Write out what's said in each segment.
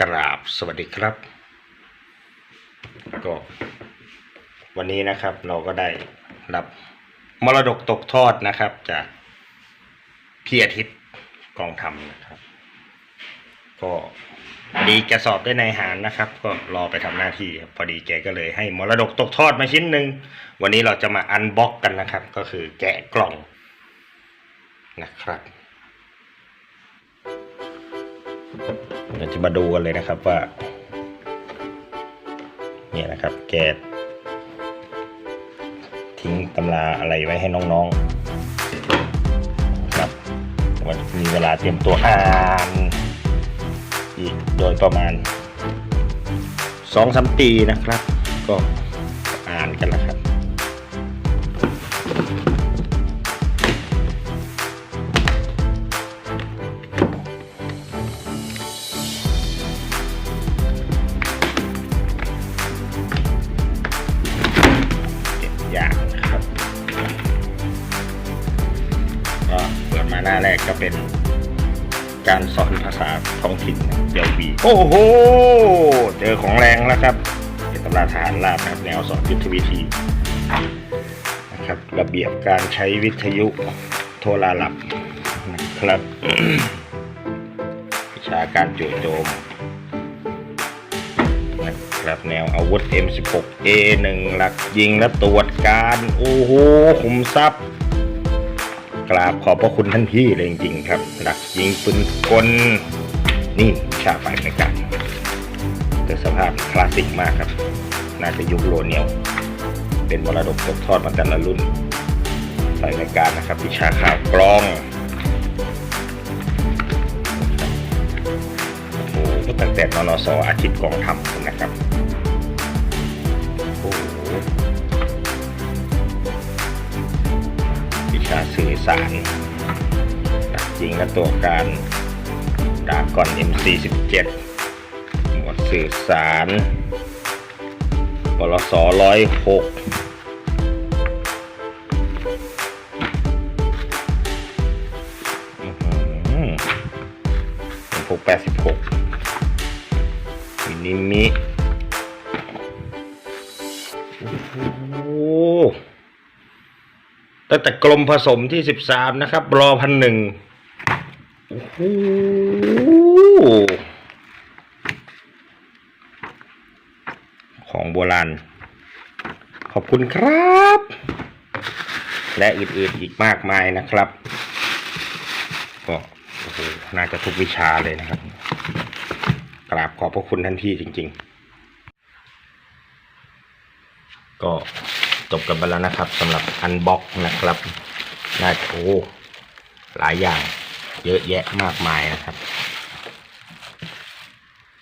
กราบสวัสดีครับ ก็วันนี้นะครับเราก็ได้รับมรดกตกทอดนะครับ จากพี่อาทิตย์กองทำนะครับ ก็ดีแกสอบได้ในหารนะครับ ก็รอไปทำหน้าที่พอดีแกก็เลยให้มรดกตกทอดมาชิ้นหนึ่งวันนี้เราจะมาอันบ็อกกันนะครับ ก็คือแกะกล่องนะครับ เราจะมาดูกันเลยนะครับว่า เนี่ยนะครับ แกทิ้งตำราอะไรไว้ให้น้องๆครับวันมีเวลาเตรียมตัวอ่านอีกโดยประมาณสองสามปีนะครับ ก็อ่านกันนะครับ อย่างนะครับก็เปิดมาหน้าแรกก็เป็นการสอนภาษาท้องถิ่นเดียววีโอ้โห เจอของแรงแล้วครับ เป็นตำราทหารราบนะครับแนวสอนยุทธวิธีนะครับระเบียบการใช้วิทยุโทรหลับนะครับ วิชาการจู่โจมนะ ครับแนวอาวุธ M16A1 หลักยิงและตรวจการ โอ้โหขุมทรัพย์ กราบขอบพระคุณท่านพี่เลยจริงๆครับ หลักยิงปืนกล นี่ชาฝ่ายในการแต่สภาพคลาสสิกมากครับ น่าจะยุคโรเนียวเป็นมรดกตกทอดมาแต่ละรุ่นฝ่ายในการนะครับวิชาข่าวกรองโอ้โหตั้งแต่นนสอาทิตย์กองทำนะครับ สารหลักจริงและตัวการดาก่อน M47 หมวดสื่อสารปลสร้อยหกหกแปดสิบหกมินิมิโอ้ ตั้งแต่กลมผสมที่สิบสามนะครับ รอพันหนึ่งโอ้โหของโบราณ ขอบคุณครับ และอื่นๆอีกมากมายนะครับก็โอ้โหน่าจะทุกวิชาเลยนะครับ กราบขอบพระคุณท่านพี่จริง ๆ ก็ จบกันไปแล้วนะครับสำหรับอันบ็อกนะครับน่าโอ้หลายอย่างเยอะแยะมากมายนะครับ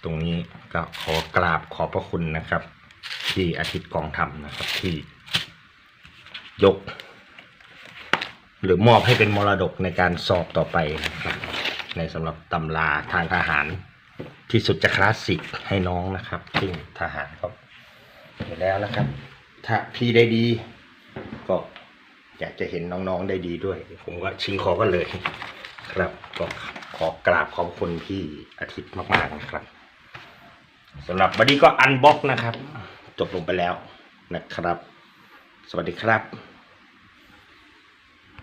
ตรงนี้ก็ขอกราบขอบพระคุณนะครับ ที่อาทิตย์กองทำนะครับที่ยก หรือมอบให้เป็นมรดกในการสอบต่อไปนะครับ ในสำหรับตำราทางทหารที่สุดจะคลาสสิกให้น้องนะครับ ซึ่งทหารก็อยู่แล้วนะครับ ถ้าพี่ได้ดี ก็อยากจะเห็นน้องๆได้ดีด้วย ผมก็ชิงขอกันเลย ครับก็ขอกราบขอบคุณพี่อาทิตย์มากๆนะครับสำหรับวันนี้ก็อันบ็อกนะครับ จบลงไปแล้วนะครับ สวัสดีครับ